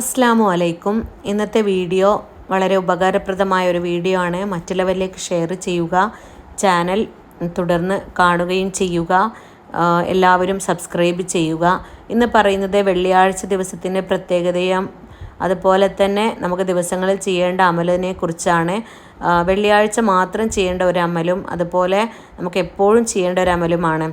അസ്സാമു അലൈക്കും. ഇന്നത്തെ വീഡിയോ വളരെ ഉപകാരപ്രദമായ ഒരു വീഡിയോ ആണ്. മറ്റുള്ളവരിലേക്ക് ഷെയർ ചെയ്യുക ചാനൽ തുടർന്ന് കാണുകയും ചെയ്യുക എല്ലാവരും സബ്സ്ക്രൈബ് ചെയ്യുക. ഇന്ന് പറയുന്നത് വെള്ളിയാഴ്ച ദിവസത്തിന്റെ പ്രത്യേകതയും അതുപോലെ തന്നെ നമുക്ക് ദിവസങ്ങളിൽ ചെയ്യേണ്ട അമലിനെ കുറിച്ചാണ്. വെള്ളിയാഴ്ച മാത്രം ചെയ്യേണ്ട ഒരു അമലും അതുപോലെ നമുക്ക് എപ്പോഴും ചെയ്യേണ്ട ഒരു അമലുമാണ്.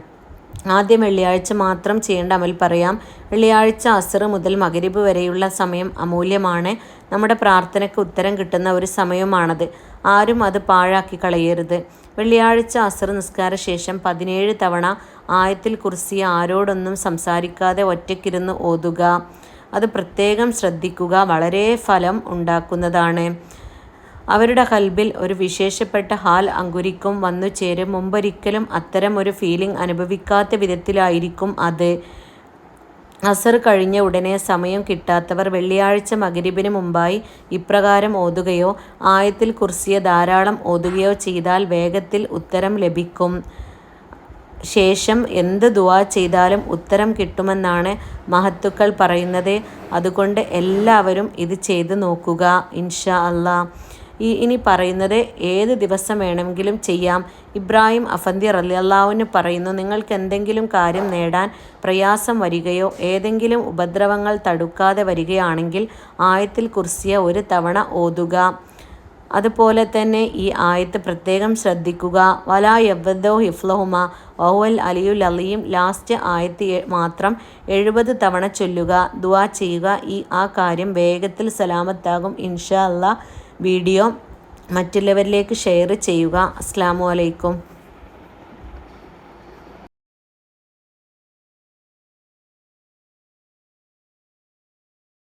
ആദ്യം വെള്ളിയാഴ്ച മാത്രം ചെയ്യേണ്ട അമൽ പറയാം. വെള്ളിയാഴ്ച അസർ മുതൽ മകരിബ് വരെയുള്ള സമയം അമൂല്യമാണ്. നമ്മുടെ പ്രാർത്ഥനയ്ക്ക് ഉത്തരം കിട്ടുന്ന ഒരു സമയമാണത്. ആരും അത് പാഴാക്കി കളയരുത്. വെള്ളിയാഴ്ച അസർ നിസ്കാര ശേഷം പതിനേഴ് തവണ ആയത്തിൽ കുറിച്ച് ആരോടൊന്നും സംസാരിക്കാതെ ഒറ്റയ്ക്കിരുന്ന് ഓതുക. അത് പ്രത്യേകം ശ്രദ്ധിക്കുക വളരെ ഫലം ഉണ്ടാക്കുന്നതാണ്. അവരുടെ കൽബിൽ ഒരു വിശേഷപ്പെട്ട ഹാൽ അങ്കുരിക്കും വന്നു ചേരും. മുമ്പൊരിക്കലും അത്തരം ഒരു ഫീലിംഗ് അനുഭവിക്കാത്ത വിധത്തിലായിരിക്കും അത്. അസർ കഴിഞ്ഞ ഉടനെ സമയം കിട്ടാത്തവർ വെള്ളിയാഴ്ച മകരിബിന് മുമ്പായി ഇപ്രകാരം ഓതുകയോ ആയത്തിൽ കുർസിയ ധാരാളം ഓതുകയോ ചെയ്താൽ വേഗത്തിൽ ഉത്തരം ലഭിക്കും. ശേഷം എന്ത് ദുവാ ചെയ്താലും ഉത്തരം കിട്ടുമെന്നാണ് മഹത്തുക്കൾ പറയുന്നത്. അതുകൊണ്ട് എല്ലാവരും ഇത് ചെയ്തു നോക്കുക. ഇൻഷാ അല്ലാ ഈ ഇനി പറയുന്നത് ഏത് ദിവസം വേണമെങ്കിലും ചെയ്യാം. ഇബ്രാഹിം അഫന്തി റലിയല്ലാവിന് പറയുന്നു നിങ്ങൾക്ക് എന്തെങ്കിലും കാര്യം നേടാൻ പ്രയാസം വരികയോ ഏതെങ്കിലും ഉപദ്രവങ്ങൾ തടുക്കാതെ വരികയാണെങ്കിൽ ആയത്തിൽ കുർസിയ ഒരു തവണ ഓതുക. അതുപോലെ തന്നെ ഈ ആയത്ത് പ്രത്യേകം ശ്രദ്ധിക്കുക. വലാ യവദോ ഹിഫ്ലഹുമ വഹുവൽ അലിയുൽ അലിയും ലാസ്റ്റ് ആയത്ത് മാത്രം എഴുപത് തവണ ചൊല്ലുക. ദുവാ ചെയ്യുക. ഈ ആ കാര്യം വേഗത്തിൽ സലാമത്താകും ഇൻഷാ അല്ലാ വീഡിയോ മറ്റുള്ളവരിലേക്ക് ഷെയർ ചെയ്യുക. അസ്സാം വലൈക്കും